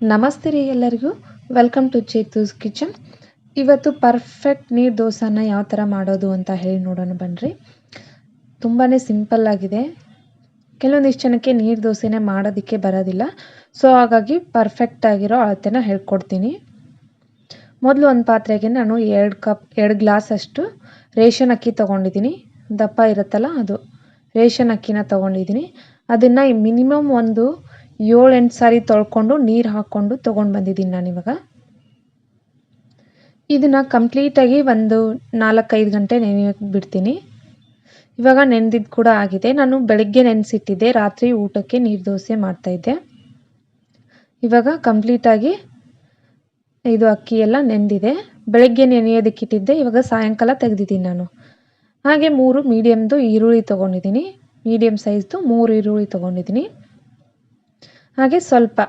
ನಮಸ್ತೆ ರೀ ಎಲ್ಲರಿಗೂ. ವೆಲ್ಕಮ್ ಟು ಚೇತೂಸ್ ಕಿಚನ್ ಇವತ್ತು ಪರ್ಫೆಕ್ಟ್ ನೀರು ದೋಸೆನ ಯಾವ ಥರ ಮಾಡೋದು ಅಂತ ಹೇಳಿ ನೋಡೋಣ ಬನ್ನಿರಿ ತುಂಬಾ ಸಿಂಪಲ್ ಆಗಿದೆ. ಕೆಲವೊಂದಿಷ್ಟು ಜನಕ್ಕೆ ನೀರು ದೋಸೆನೇ ಮಾಡೋದಕ್ಕೆ ಬರೋದಿಲ್ಲ. ಸೊ ಹಾಗಾಗಿ ಪರ್ಫೆಕ್ಟ್ ಆಗಿರೋ ಅಳತೆನ ಹೇಳ್ಕೊಡ್ತೀನಿ. ಮೊದಲು ಒಂದು ಪಾತ್ರೆಗೆ ನಾನು ಎರಡು ಕಪ್ ಎರಡು ಗ್ಲಾಸ್ ಅಷ್ಟು ರೇಷನ್ ಅಕ್ಕಿ ತೊಗೊಂಡಿದ್ದೀನಿ. ದಪ್ಪ ಇರುತ್ತಲ್ಲ ಅದು. ರೇಷನ್ ಅಕ್ಕಿನ ತೊಗೊಂಡಿದ್ದೀನಿ. ಅದನ್ನು ಮಿನಿಮಮ್ ಒಂದು ಏಳು ಎಂಟು ಸಾರಿ ತೊಳ್ಕೊಂಡು ನೀರು ಹಾಕ್ಕೊಂಡು ತೊಗೊಂಡು ಬಂದಿದ್ದೀನಿ ನಾನು ಇವಾಗ. ಇದನ್ನು ಕಂಪ್ಲೀಟಾಗಿ ಒಂದು ನಾಲ್ಕೈದು ಗಂಟೆ ನೆನೆಯೋಕೆ ಬಿಡ್ತೀನಿ. ಇವಾಗ ನೆನೆದಿದ್ದು ಕೂಡ ಆಗಿದೆ. ನಾನು ಬೆಳಗ್ಗೆ ನೆನೆಸಿಟ್ಟಿದ್ದೆ, ರಾತ್ರಿ ಊಟಕ್ಕೆ ನೀರು ದೋಸೆ ಮಾಡ್ತಾಯಿದ್ದೆ ಇವಾಗ ಕಂಪ್ಲೀಟಾಗಿ ಇದು ಅಕ್ಕಿ ಎಲ್ಲ ನೆಂದಿದೆ ಬೆಳಗ್ಗೆ ನೆನೆಯೋದಕ್ಕಿಟ್ಟಿದ್ದೆ ಇವಾಗ ಸಾಯಂಕಾಲ ತೆಗೆದಿದ್ದೀನಿ ನಾನು. ಹಾಗೆ ಮೂರು ಮೀಡಿಯಮ್ದು ಈರುಳ್ಳಿ ತೊಗೊಂಡಿದ್ದೀನಿ. ಮೀಡಿಯಮ್ ಸೈಜ್ದು ಮೂರು ಈರುಳ್ಳಿ ತೊಗೊಂಡಿದ್ದೀನಿ. ಹಾಗೆ ಸ್ವಲ್ಪ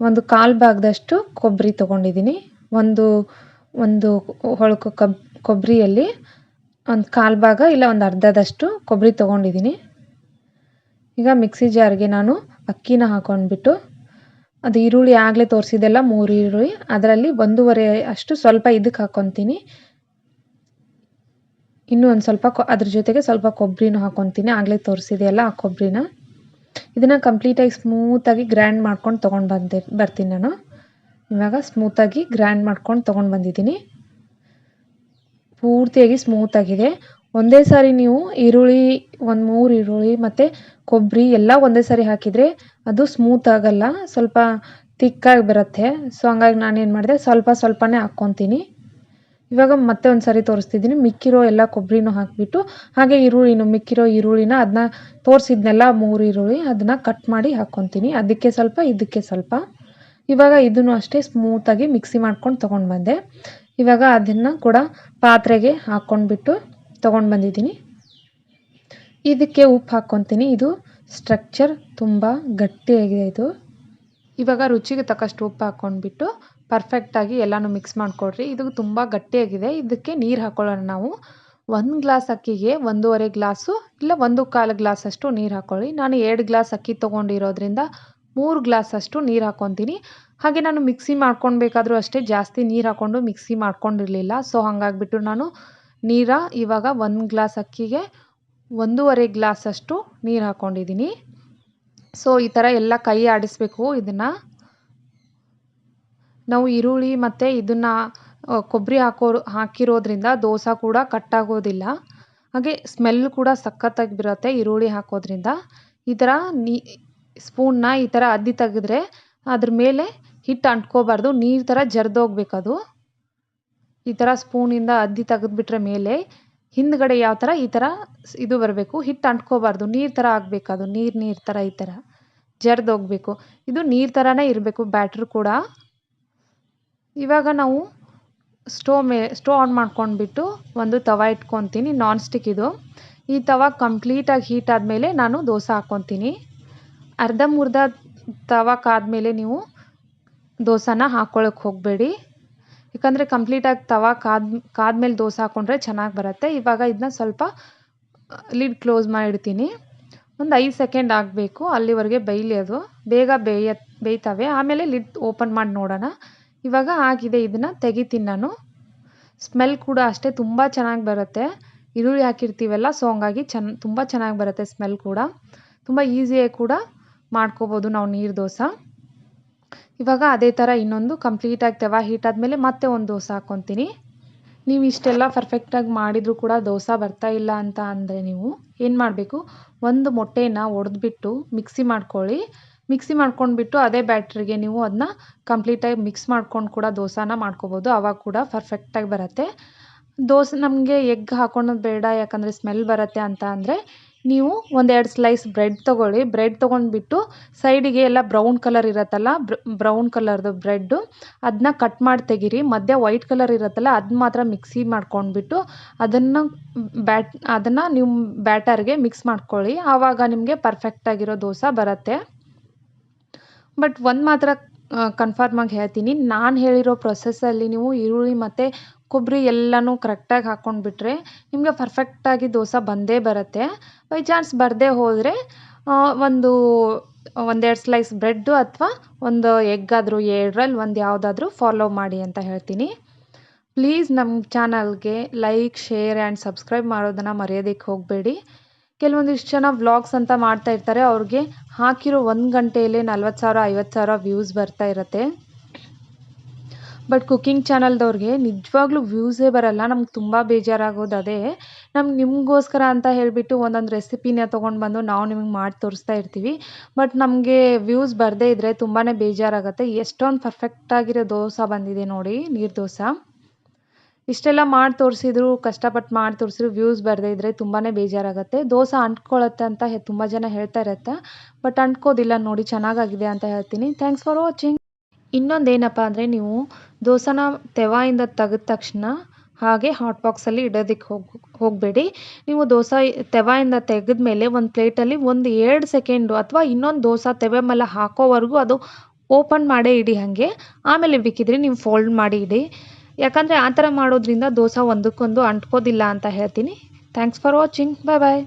ಒಂದು ಕಾಲು ಭಾಗದಷ್ಟು ಕೊಬ್ಬರಿ ತೊಗೊಂಡಿದ್ದೀನಿ. ಒಂದು ಒಂದು ಹೊಳಕು ಕಬ್, ಕೊಬ್ಬರಿಯಲ್ಲಿ ಒಂದು ಕಾಲು ಭಾಗ ಇಲ್ಲ ಒಂದು ಅರ್ಧದಷ್ಟು ಕೊಬ್ಬರಿ ತೊಗೊಂಡಿದ್ದೀನಿ. ಈಗ ಮಿಕ್ಸಿ ಜಾರ್ಗೆ ನಾನು ಅಕ್ಕಿನ ಹಾಕೊಂಡ್ಬಿಟ್ಟು ಅದು ಈರುಳ್ಳಿ ಆಗಲೇ ತೋರಿಸಿದೆಲ್ಲ ಮೂರು ಈರುಳ್ಳಿ, ಅದರಲ್ಲಿ ಒಂದೂವರೆ ಅಷ್ಟು ಸ್ವಲ್ಪ ಇದಕ್ಕೆ ಹಾಕೊತೀನಿ. ಇನ್ನೂ ಒಂದು ಸ್ವಲ್ಪ ಕೊ, ಅದ್ರ ಜೊತೆಗೆ ಸ್ವಲ್ಪ ಕೊಬ್ಬರಿನೂ ಹಾಕ್ಕೊತೀನಿ ಆಗಲೇ ತೋರಿಸಿದೆಯಲ್ಲ ಆ ಕೊಬ್ಬರಿನ. ಇದನ್ನು ಕಂಪ್ಲೀಟಾಗಿ ಸ್ಮೂತಾಗಿ ಗ್ರ್ಯಾಂಡ್ ಮಾಡ್ಕೊಂಡು ತೊಗೊಂಡು ಬಂದೆ, ಬರ್ತೀನಿ ನಾನು. ಇವಾಗ ಸ್ಮೂತಾಗಿ ಗ್ರ್ಯಾಂಡ್ ಮಾಡ್ಕೊಂಡು ತೊಗೊಂಡು ಬಂದಿದ್ದೀನಿ. ಪೂರ್ತಿಯಾಗಿ ಸ್ಮೂತಾಗಿದೆ ಒಂದೇ ಸಾರಿ ನೀವು ಈರುಳ್ಳಿ, ಒಂದು ಮೂರು ಈರುಳ್ಳಿ ಮತ್ತು ಕೊಬ್ಬರಿ ಎಲ್ಲ ಒಂದೇ ಸಾರಿ ಹಾಕಿದರೆ ಅದು ಸ್ಮೂತ್ ಆಗಲ್ಲ. ಸ್ವಲ್ಪ ತಿಕ್ಕಾಗಿ ಬರುತ್ತೆ. ಸೊ ಹಂಗಾಗಿ ನಾನೇನು ಮಾಡಿದೆ, ಸ್ವಲ್ಪ ಸ್ವಲ್ಪನೇ ಹಾಕ್ಕೊತೀನಿ. ಇವಾಗ ಮತ್ತೆ ಒಂದು ಸಾರಿ ತೋರಿಸ್ತಿದ್ದೀನಿ. ಮಿಕ್ಕಿರೋ ಎಲ್ಲ ಕೊಬ್ಬರಿನೂ ಹಾಕಿಬಿಟ್ಟು, ಹಾಗೆ ಈರುಳ್ಳಿನೂ ಮಿಕ್ಕಿರೋ ಈರುಳ್ಳಿನ ಅದನ್ನ ತೋರಿಸಿದ್ನೆಲ್ಲ ಮೂರು ಈರುಳ್ಳಿ ಅದನ್ನ ಕಟ್ ಮಾಡಿ ಹಾಕ್ಕೊತೀನಿ ಅದಕ್ಕೆ ಸ್ವಲ್ಪ, ಇದಕ್ಕೆ ಸ್ವಲ್ಪ. ಇವಾಗ ಇದನ್ನು ಅಷ್ಟೇ ಸ್ಮೂತಾಗಿ ಮಿಕ್ಸಿ ಮಾಡ್ಕೊಂಡು ತೊಗೊಂಡು ಬಂದೆ. ಇವಾಗ ಅದನ್ನು ಕೂಡ ಪಾತ್ರೆಗೆ ಹಾಕ್ಕೊಂಡ್ಬಿಟ್ಟು ತೊಗೊಂಡು ಬಂದಿದ್ದೀನಿ. ಇದಕ್ಕೆ ಉಪ್ಪು ಹಾಕ್ಕೊತೀನಿ ಇದು ಸ್ಟ್ರಕ್ಚರ್ ತುಂಬ ಗಟ್ಟಿಯಾಗಿದೆ ಇದು. ಇವಾಗ ರುಚಿಗೆ ತಕ್ಕಷ್ಟು ಉಪ್ಪು ಹಾಕ್ಕೊಂಡ್ಬಿಟ್ಟು ಪರ್ಫೆಕ್ಟಾಗಿ ಎಲ್ಲನೂ ಮಿಕ್ಸ್ ಮಾಡಿಕೊಡ್ರಿ. ಇದು ತುಂಬ ಗಟ್ಟಿಯಾಗಿದೆ. ಇದಕ್ಕೆ ನೀರು ಹಾಕ್ಕೊಳ್ಳೋಣ ನಾವು. ಒಂದು ಗ್ಲಾಸ್ ಅಕ್ಕಿಗೆ ಒಂದೂವರೆ ಗ್ಲಾಸು ಇಲ್ಲ ಒಂದು ಕಾಲು ಗ್ಲಾಸ್ ಅಷ್ಟು ನೀರು ಹಾಕ್ಕೊಳ್ಳಿ ನಾನು ಎರಡು ಗ್ಲಾಸ್ ಅಕ್ಕಿ ತೊಗೊಂಡಿರೋದ್ರಿಂದ ಮೂರು ಗ್ಲಾಸ್ ಅಷ್ಟು ನೀರು ಹಾಕ್ಕೊತೀನಿ ಹಾಗೆ ನಾನು ಮಿಕ್ಸಿ ಮಾಡ್ಕೊಳ್ಬೇಕಾದ್ರೂ ಅಷ್ಟೇ ಜಾಸ್ತಿ ನೀರು ಹಾಕ್ಕೊಂಡು ಮಿಕ್ಸಿ ಮಾಡ್ಕೊಂಡಿರಲಿಲ್ಲ. ಸೊ ಹಾಗಾಗಿಬಿಟ್ಟು ನಾನು ನೀರ ಇವಾಗ ಒಂದು ಗ್ಲಾಸ್ ಅಕ್ಕಿಗೆ ಒಂದೂವರೆ ಗ್ಲಾಸ್ ಅಷ್ಟು ನೀರು ಹಾಕ್ಕೊಂಡಿದ್ದೀನಿ ಸೊ ಈ ಥರ ಎಲ್ಲ ಕೈ ಆಡಿಸ್ಬೇಕು ಇದನ್ನು. ನಾವು ಈರುಳ್ಳಿ ಮತ್ತು ಇದನ್ನು ಕೊಬ್ಬರಿ ಹಾಕೋ, ಹಾಕಿರೋದ್ರಿಂದ ದೋಸೆ ಕೂಡ ಕಟ್ಟಾಗೋದಿಲ್ಲ ಹಾಗೆ ಸ್ಮೆಲ್ ಕೂಡ ಸಖತ್ತಾಗಿ ಬರುತ್ತೆ ಈರುಳ್ಳಿ ಹಾಕೋದ್ರಿಂದ. ಈ ಥರ ನೀ ಸ್ಪೂನ್ನ ಈ ಥರ ಅದ್ದಿ ತೆಗೆದ್ರೆ ಅದ್ರ ಮೇಲೆ ಹಿಟ್ಟು ಅಂಟ್ಕೋಬಾರ್ದು, ನೀರು ಥರ ಜರ್ದೋಗ್ಬೇಕದು. ಈ ಥರ ಸ್ಪೂನಿಂದ ಅದ್ದಿ ತೆಗೆದ್ಬಿಟ್ರೆ ಮೇಲೆ ಹಿಂದ್ಗಡೆ ಯಾವ ಥರ ಈ ಥರ ಇದು ಬರಬೇಕು, ಹಿಟ್ಟು ಅಂಟ್ಕೋಬಾರ್ದು, ನೀರು ಥರ ಆಗಬೇಕದು, ನೀರು ನೀರು ಥರ ಈ ಥರ ಜರ್ದೋಗ್ಬೇಕು. ಇದು ನೀರು ಥರನೇ ಇರಬೇಕು, ಬ್ಯಾಟ್ರ್ ಕೂಡ. ಇವಾಗ ನಾವು ಸ್ಟೋವ್ ಮೇ ಸ್ಟೋವ್ ಆನ್ ಮಾಡ್ಕೊಂಡ್ಬಿಟ್ಟು ಒಂದು ತವ ಇಟ್ಕೊತೀನಿ ನಾನ್ ಸ್ಟಿಕ್ ಇದು. ಈ ತವ ಕಂಪ್ಲೀಟಾಗಿ ಹೀಟ್ ಆದಮೇಲೆ ನಾನು ದೋಸೆ ಹಾಕ್ಕೊತೀನಿ. ಮುರ್ಧ ತವ ಕಾದ್ಮೇಲೆ ನೀವು ದೋಸೆನ ಹಾಕ್ಕೊಳಕ್ಕೆ ಹೋಗಬೇಡಿ. ಯಾಕಂದರೆ ಕಂಪ್ಲೀಟಾಗಿ ತವ ಕಾದ್, ಕಾದ್ಮೇಲೆ ದೋಸೆ ಹಾಕ್ಕೊಂಡ್ರೆ ಚೆನ್ನಾಗಿ ಬರುತ್ತೆ. ಇವಾಗ ಇದನ್ನ ಸ್ವಲ್ಪ ಲಿಡ್ ಕ್ಲೋಸ್ ಮಾಡಿಡ್ತೀನಿ. ಒಂದು ಐದು ಸೆಕೆಂಡ್ ಆಗಬೇಕು, ಅಲ್ಲಿವರೆಗೆ ಬೇಯಲಿ ಅದು. ಬೇಗ ಬೇಯ, ಬೇಯ್ತವೆ. ಆಮೇಲೆ ಲಿಡ್ ಓಪನ್ ಮಾಡಿ ನೋಡೋಣ. ಇವಾಗ ಆಗಿದೆ ಇದನ್ನು ತೆಗಿತೀನಿ ನಾನು. ಸ್ಮೆಲ್ ಕೂಡ ಅಷ್ಟೇ ತುಂಬ ಚೆನ್ನಾಗಿ ಬರುತ್ತೆ. ಈರುಳ್ಳಿ ಹಾಕಿರ್ತೀವಲ್ಲ ಸೊ ಹಂಗಾಗಿ ಚೆನ್ನ ತುಂಬ ಚೆನ್ನಾಗಿ ಬರುತ್ತೆ ಸ್ಮೆಲ್ ಕೂಡ. ತುಂಬ ಈಸಿಯಾಗಿ ಕೂಡ ಮಾಡ್ಕೋಬೋದು ನಾವು ನೀರು ದೋಸೆ. ಇವಾಗ ಅದೇ ಥರ ಇನ್ನೊಂದು ಕಂಪ್ಲೀಟಾಗಿ ತವ ಹೀಟ್ ಆದಮೇಲೆ ಮತ್ತೆ ಒಂದು ದೋಸೆ ಹಾಕ್ಕೊತೀನಿ ನೀವು ಇಷ್ಟೆಲ್ಲ ಪರ್ಫೆಕ್ಟಾಗಿ ಮಾಡಿದರೂ ಕೂಡ ದೋಸೆ ಬರ್ತಾ ಇಲ್ಲ ಅಂತ ಅಂದರೆ ನೀವು ಏನು ಮಾಡಬೇಕು? ಒಂದು ಮೊಟ್ಟೆನ ಒಡೆದ್ಬಿಟ್ಟು ಮಿಕ್ಸಿ ಮಾಡ್ಕೊಳ್ಳಿ. ಮಿಕ್ಸಿ ಮಾಡ್ಕೊಂಡ್ಬಿಟ್ಟು ಅದೇ ಬ್ಯಾಟ್ರಿಗೆ ನೀವು ಅದನ್ನ ಕಂಪ್ಲೀಟಾಗಿ ಮಿಕ್ಸ್ ಮಾಡ್ಕೊಂಡು ಕೂಡ ದೋಸಾನ ಮಾಡ್ಕೋಬೋದು. ಅವಾಗ ಕೂಡ ಪರ್ಫೆಕ್ಟಾಗಿ ಬರುತ್ತೆ. ದೋಸೆ ನಮಗೆ ಎಗ್ ಹಾಕೊಳ್ಳೋದು ಬೇಡ, ಯಾಕಂದರೆ ಸ್ಮೆಲ್ ಬರುತ್ತೆ ಅಂತ ಅಂದರೆ ನೀವು ಒಂದೆರಡು ಸ್ಲೈಸ್ ಬ್ರೆಡ್ ತೊಗೊಳ್ಳಿ. ಬ್ರೆಡ್ ತೊಗೊಂಡ್ಬಿಟ್ಟು ಸೈಡಿಗೆ ಎಲ್ಲ ಬ್ರೌನ್ ಕಲರ್ ಇರುತ್ತಲ್ಲ ಬ್ರೌನ್ ಕಲರ್ದು ಬ್ರೆಡ್ಡು ಅದನ್ನ ಕಟ್ ಮಾಡಿ ತೆಗೀರಿ. ಮಧ್ಯೆ ವೈಟ್ ಕಲರ್ ಇರುತ್ತಲ್ಲ, ಅದು ಮಾತ್ರ ಮಿಕ್ಸಿ ಮಾಡ್ಕೊಂಡ್ಬಿಟ್ಟು ಅದನ್ನು ಬ್ಯಾಟ್, ಅದನ್ನು ನಿಮ್ಮ ಬ್ಯಾಟರ್ಗೆ ಮಿಕ್ಸ್ ಮಾಡ್ಕೊಳ್ಳಿ. ಆವಾಗ ನಿಮಗೆ ಪರ್ಫೆಕ್ಟಾಗಿರೋ ದೋಸೆ ಬರುತ್ತೆ. ಬಟ್ ಒಂದು ಮಾತ್ರ ಕನ್ಫರ್ಮ್ ಆಗಿ ಹೇಳ್ತೀನಿ. ನಾನು ಹೇಳಿರೋ ಪ್ರೊಸೆಸ್ಸಲ್ಲಿ ನೀವು ಈರುಳ್ಳಿ ಮತ್ತು ಕೊಬ್ಬರಿ ಎಲ್ಲನೂ ಕರೆಕ್ಟಾಗಿ ಹಾಕ್ಕೊಂಡ್ಬಿಟ್ರೆ ನಿಮಗೆ ಪರ್ಫೆಕ್ಟಾಗಿ ದೋಸೆ ಬಂದೇ ಬರುತ್ತೆ. ಬೈ ಚಾನ್ಸ್ ಬರದೇ ಹೋದರೆ ಒಂದು, ಒಂದೆರಡು ಸ್ಲೈಸ್ ಬ್ರೆಡ್ಡು ಅಥವಾ ಒಂದು ಎಗ್ ಆದರೂ ಎರಡರಲ್ಲಿ ಒಂದು ಯಾವುದಾದ್ರೂ ಫಾಲೋ ಮಾಡಿ ಅಂತ ಹೇಳ್ತೀನಿ. ಪ್ಲೀಸ್ ನಮ್ಮ ಚಾನಲ್ಗೆ ಲೈಕ್ ಶೇರ್ ಆ್ಯಂಡ್ ಸಬ್ಸ್ಕ್ರೈಬ್ ಮಾಡೋದನ್ನು ಮರೆಯೋದಕ್ಕೆ ಹೋಗಬೇಡಿ. ಕೆಲವೊಂದಿಷ್ಟು ಜನ ವ್ಲಾಗ್ಸ್ ಅಂತ ಮಾಡ್ತಾ ಇರ್ತಾರೆ. ಅವ್ರಿಗೆ ಹಾಕಿರೋ ಒಂದು ಗಂಟೆಯಲ್ಲೇ ನಲ್ವತ್ತು ಸಾವಿರ, ಐವತ್ತು ಸಾವಿರ ವ್ಯೂಸ್ ಬರ್ತಾ ಇರುತ್ತೆ. ಬಟ್ ಕುಕ್ಕಿಂಗ್ ಚಾನಲ್ದವ್ರಿಗೆ ನಿಜವಾಗ್ಲೂ ವ್ಯೂಸೇ ಬರಲ್ಲ. ನಮ್ಗೆ ತುಂಬ ಬೇಜಾರಾಗೋದು ಅದೇ. ನಮ್ಗೆ ನಿಮಗೋಸ್ಕರ ಅಂತ ಹೇಳಿಬಿಟ್ಟು ಒಂದೊಂದು ರೆಸಿಪಿನ ತೊಗೊಂಡು ಬಂದು ನಾವು ನಿಮಗೆ ಮಾಡಿ ತೋರಿಸ್ತಾ ಇರ್ತೀವಿ. ಬಟ್ ನಮಗೆ ವ್ಯೂಸ್ ಬರದೇ ಇದ್ದರೆ ತುಂಬಾ ಬೇಜಾರಾಗುತ್ತೆ. ಎಷ್ಟೊಂದು ಪರ್ಫೆಕ್ಟಾಗಿರೋ ದೋಸೆ ಬಂದಿದೆ ನೋಡಿ, ನೀರು ದೋಸೆ. ಇಷ್ಟೆಲ್ಲ ಮಾಡಿ ತೋರಿಸಿದ್ರು ಕಷ್ಟಪಟ್ಟು ಮಾಡಿ ತೋರಿಸಿದ್ರು ವ್ಯೂಸ್ ಬರದೇ ಇದ್ದರೆ ತುಂಬಾ ಬೇಜಾರಾಗುತ್ತೆ. ದೋಸೆ ಅಂಟ್ಕೊಳ್ಳುತ್ತೆ ಅಂತ ತುಂಬ ಜನ ಹೇಳ್ತಾ ಇರುತ್ತೆ. ಬಟ್ ಅಂಟ್ಕೋದಿಲ್ಲ ನೋಡಿ ಚೆನ್ನಾಗಾಗಿದೆ ಅಂತ ಹೇಳ್ತೀನಿ. ಥ್ಯಾಂಕ್ಸ್ ಫಾರ್ ವಾಚಿಂಗ್ ಇನ್ನೊಂದೇನಪ್ಪ ಅಂದರೆ ನೀವು ದೋಸೆನ ತೆವಾಯಿಂದ ತೆಗೆದ ತಕ್ಷಣ ಹಾಗೆ ಹಾಟ್ ಬಾಕ್ಸಲ್ಲಿ ಇಡೋದಕ್ಕೆ ಹೋಗಿ, ಹೋಗಬೇಡಿ. ನೀವು ದೋಸೆ ತೆವಾಯಿಂದ ತೆಗೆದ ಮೇಲೆ ಒಂದು ಪ್ಲೇಟಲ್ಲಿ ಒಂದು ಎರಡು ಸೆಕೆಂಡು ಅಥವಾ ಇನ್ನೊಂದು ದೋಸೆ ತೆವೆ ಮೇಲೆ ಹಾಕೋವರೆಗೂ ಅದು ಓಪನ್ ಮಾಡೇ ಇಡಿ ಹಾಗೆ. ಆಮೇಲೆ ಬೇಕಿದ್ರೆ ನೀವು ಫೋಲ್ಡ್ ಮಾಡಿ ಇಡಿ. ಯಾಕಂದರೆ ಆ ಥರ ಮಾಡೋದ್ರಿಂದ ದೋಸೆ ಒಂದಕ್ಕೊಂದು ಅಂಟ್ಕೋದಿಲ್ಲ ಅಂತ ಹೇಳ್ತೀನಿ. Thanks for watching bye bye